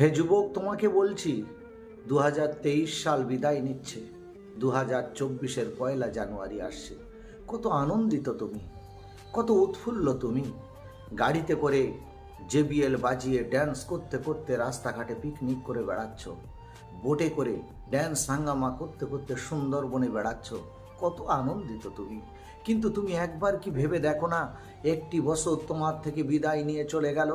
হে যুবক, তোমাকে বলছি দু হাজার তেইশ সাল বিদায় নিচ্ছে। দু হাজার চব্বিশের পয়লা জানুয়ারি আসছে। কত আনন্দিত তুমি, কত উৎফুল্ল তুমি। গাড়িতে করে জেবিএল বাজিয়ে ড্যান্স করতে করতে রাস্তাঘাটে পিকনিক করে বেড়াচ্ছ। বোটে করে ড্যান্স হাঙ্গামা করতে করতে সুন্দরবনে বেড়াচ্ছ। কত আনন্দিত তুমি। কিন্তু তুমি একবার কি ভেবে দেখো না, একটি বছর তোমার থেকে বিদায় নিয়ে চলে গেল,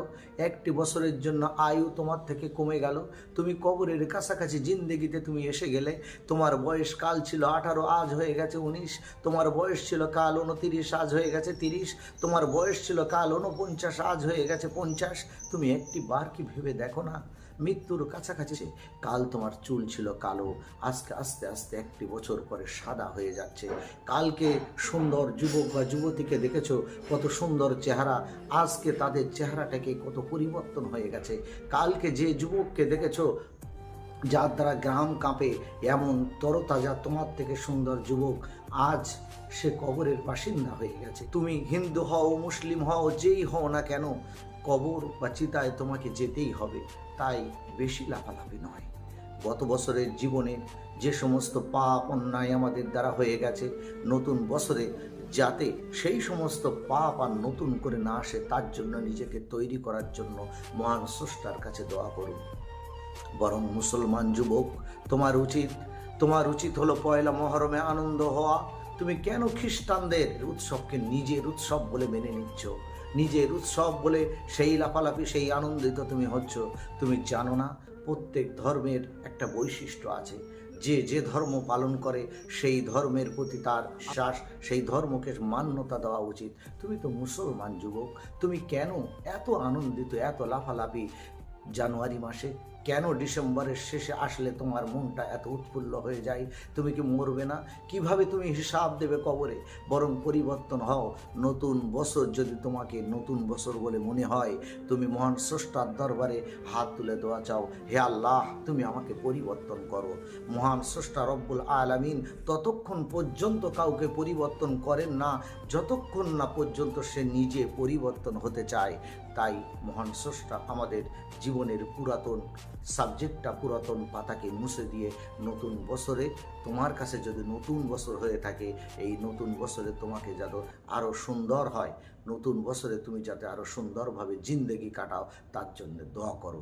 একটি বছরের জন্য আয়ু তোমার থেকে কমে গেল। তুমি কবরের কাছাকাছি জিন্দেগিতে তুমি এসে গেলে, তোমার বয়স কাল ছিল আঠারো, আজ হয়ে গেছে উনিশ। তোমার বয়স ছিল কাল উনতিরিশ আজ হয়ে গেছে তিরিশ। তোমার বয়স ছিল কাল উনপঞ্চাশ আজ হয়ে গেছে পঞ্চাশ। তুমি একটি বার কি ভেবে দেখো না মৃত্যুর কাছাকাছি কাল তোমার চুল ছিল কালো। আজকে আস্তে আস্তে একটি বছর পরে সাদা হয়ে যাচ্ছে। কালকে সুন্দর যুবক বা যুবতীকে দেখেছ, কত সুন্দর চেহারা। আজকে তাদের চেহারাটাকে কত পরিবর্তন হয়ে গেছে। কালকে যে যুবককে দেখেছ, যার দ্বারা গ্রাম কাঁপে, এমন তরতাজা তোমার থেকে সুন্দর যুবক, আজ সে কবরের বাসিন্দা হয়ে গেছে। তুমি হিন্দু হও, মুসলিম হও, যেই হও না কেন কবর বা চিতায় তোমাকে যেতেই হবে, তাই বেশি লাফালাফি নয়। গত বছরের জীবনে যে সমস্ত পাপ অন্যায় আমাদের দ্বারা হয়ে গেছে, নতুন বছরে যাতে সেই সমস্ত পাপ আর নতুন করে না আসে, তার জন্য নিজেকে তৈরি করার জন্য মহান স্রষ্টার কাছে দোয়া করুন। বরং মুসলমান যুবক, তোমার উচিত তোমার উচিত হলো পয়লা মহরমে আনন্দ হওয়া। তুমি কেন খ্রিস্টানদের উৎসবকে নিজের উৎসব বলে মেনে নিচ্ছ? নিজের উৎসব বলে সেই লাফালাফি, সেই আনন্দিত তুমি হচ্ছ। তুমি জানো না, প্রত্যেক ধর্মের একটা বৈশিষ্ট্য আছে। যে যে ধর্ম পালন করে, সেই ধর্মের প্রতি তার শ্বাস সেই ধর্মকে মান্যতা দেওয়া উচিত। তুমি তো মুসলমান যুবক, তুমি কেন এত আনন্দিত, এত লাফালাফি জানুয়ারি মাসে কেন ডিসেম্বরের শেষে আসলে তোমার মনটা এত উৎফুল্ল হয়ে যায়? তুমি কি মরবে না? কীভাবে তুমি হিসাব দেবে কবরে? বরং পরিবর্তন হও। নতুন বছর যদি তোমাকে নতুন বছর বলে মনে হয়, তুমি মহান স্রষ্টার দরবারে হাত তুলে দেওয়া চাও। হে আল্লাহ, তুমি আমাকে পরিবর্তন করো। মহান স্রষ্টা রব্বুল আলামিন ততক্ষণ পর্যন্ত কাউকে পরিবর্তন করেন না, যতক্ষণ না পর্যন্ত সে নিজে পরিবর্তন হতে চায়। তাই মহান স্রষ্টা আমাদের জীবনের পুরাতন সাবজেক্টটা পুরাতন পাতাকে মুছে দিয়ে নতুন বছরে তোমার কাছে যদি নতুন বছর হয়ে থাকে, এই নতুন বছরে তোমাকে যেন আরও সুন্দর হয়। নতুন বছরে তুমি যাতে আরও সুন্দরভাবে জিন্দেগি কাটাও, তার জন্য দোয়া করো।